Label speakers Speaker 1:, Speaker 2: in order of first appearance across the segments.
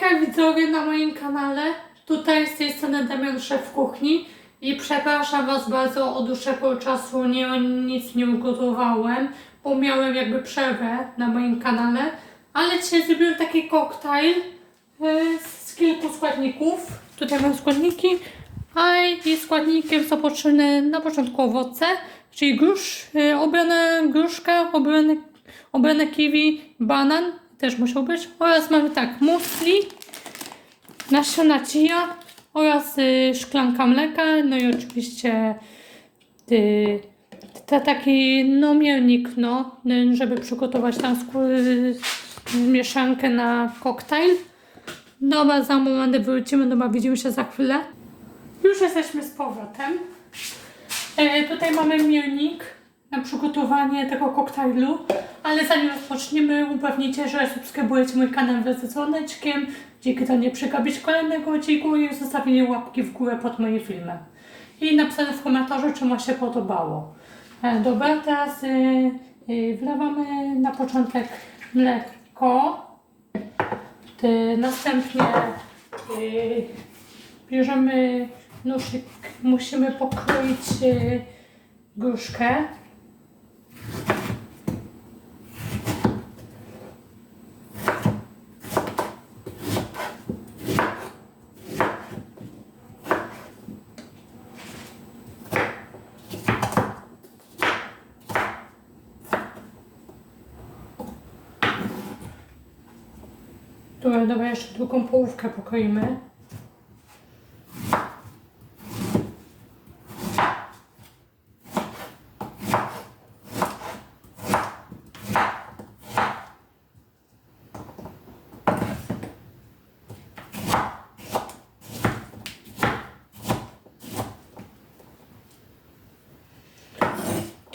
Speaker 1: Hejka widzowie na moim kanale. Tutaj z tej strony Damian Szef Kuchni i przepraszam Was bardzo od dłuższego czasu nie, nic nie ugotowałem, bo miałem jakby przerwę na moim kanale, ale dzisiaj zrobiłem taki koktajl e, z kilku składników. Tutaj mam składniki, a i składnikiem są potrzebne na początku owoce, czyli grusz, e, obrana gruszka, obrane, obrane kiwi, banan też musiał być oraz mamy tak musli, nasiona chia oraz y, szklanka mleka, no i oczywiście y, ta, taki no miernik, no, żeby przygotować tam skóry, mieszankę na koktajl. Dobra, za moment wrócimy, dobra, widzimy się za chwilę. Już jesteśmy z powrotem. E, tutaj mamy miernik na przygotowanie tego koktajlu, ale zanim rozpoczniemy, upewnijcie, że subskrybujecie mój kanał wraz z dzwoneczkiem, dzięki temu nie przegapić kolejnego odcinku i zostawienie łapki w górę pod moim filmem. I napisane w komentarzu, czy Wam się podobało. E, dobra, teraz y, y, wlewamy na początek mleko, następnie y, bierzemy nóżek, musimy pokroić y, gruszkę. Dobra, dobra, jeszcze drugą połówkę pokroimy.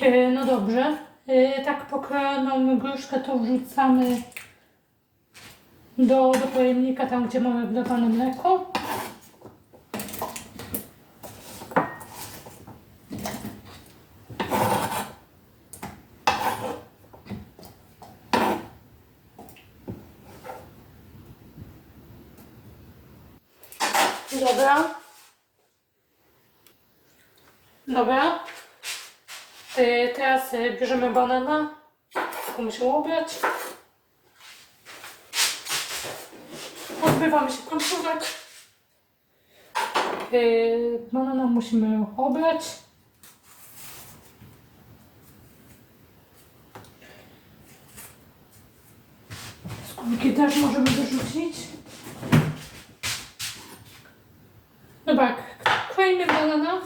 Speaker 1: E, No dobrze. E, Tak pokrojoną gruszkę to wrzucamy do, do pojemnika, tam gdzie mamy wlewane mleko. Dobra. Dobra. Y, Teraz y, bierzemy banana. Tylko musimy obrać. Odbywamy się kontrolek. Yy, banana musimy obrać. Skórki też możemy wyrzucić. Dobra, k- kroimy banana.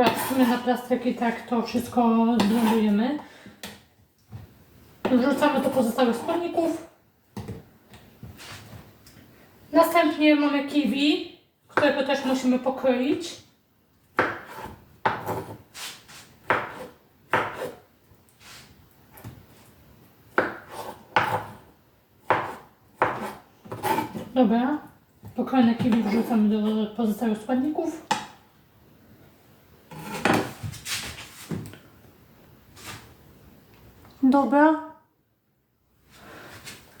Speaker 1: Dobra, w sumie na plastyk i tak to wszystko zblendujemy. Wrzucamy do pozostałych składników. Następnie mamy kiwi, którego też musimy pokroić. Dobra, pokrojone kiwi wrzucamy do pozostałych składników. Dobra.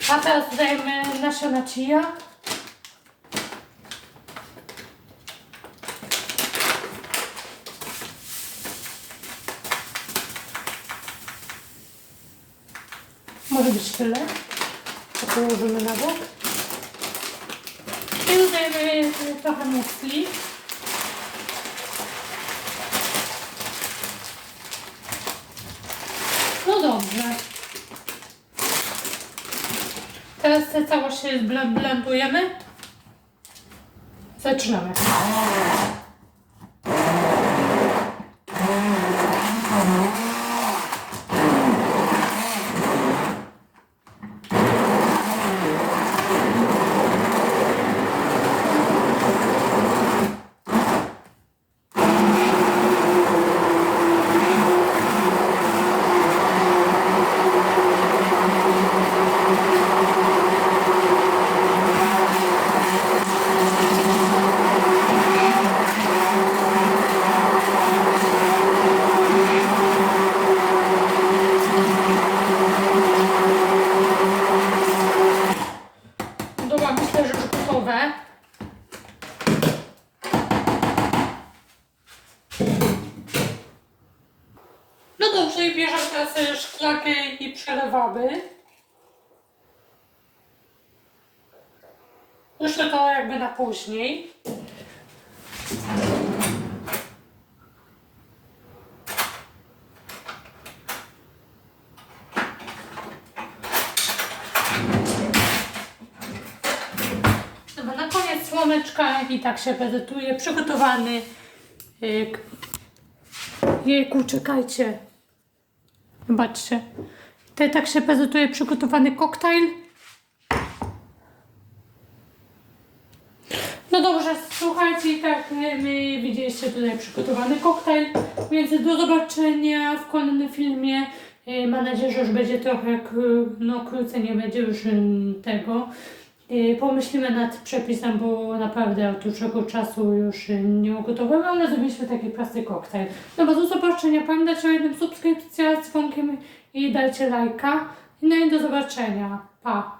Speaker 1: A teraz dodajemy nasiona chia. Może być tyle. To położymy na bok. I dodajemy trochę musli. No dobrze. Teraz te całość blendujemy. Zaczynamy. Bierzemy teraz e, szklankę i przelewamy. Jeszcze to jakby na później. Dobra, na koniec słomeczka i tak się prezentuje. Przygotowany. k- Jejku, czekajcie. Zobaczcie. Tutaj tak się prezentuje przygotowany koktajl. No dobrze, słuchajcie, tak my, widzieliście tutaj przygotowany koktajl, więc do zobaczenia w kolejnym filmie. E, Mam nadzieję, że już będzie trochę no, krócej, nie będzie już mm, tego. E, Pomyślimy nad przepisem, bo naprawdę od dłuższego czasu już y, nie ugotowałem, ale zrobiliśmy taki prosty koktajl. Dobra, do zobaczenia. Pamiętajcie o jednym subskrypcji z dzwonkiem i dajcie lajka. No i do zobaczenia. Pa!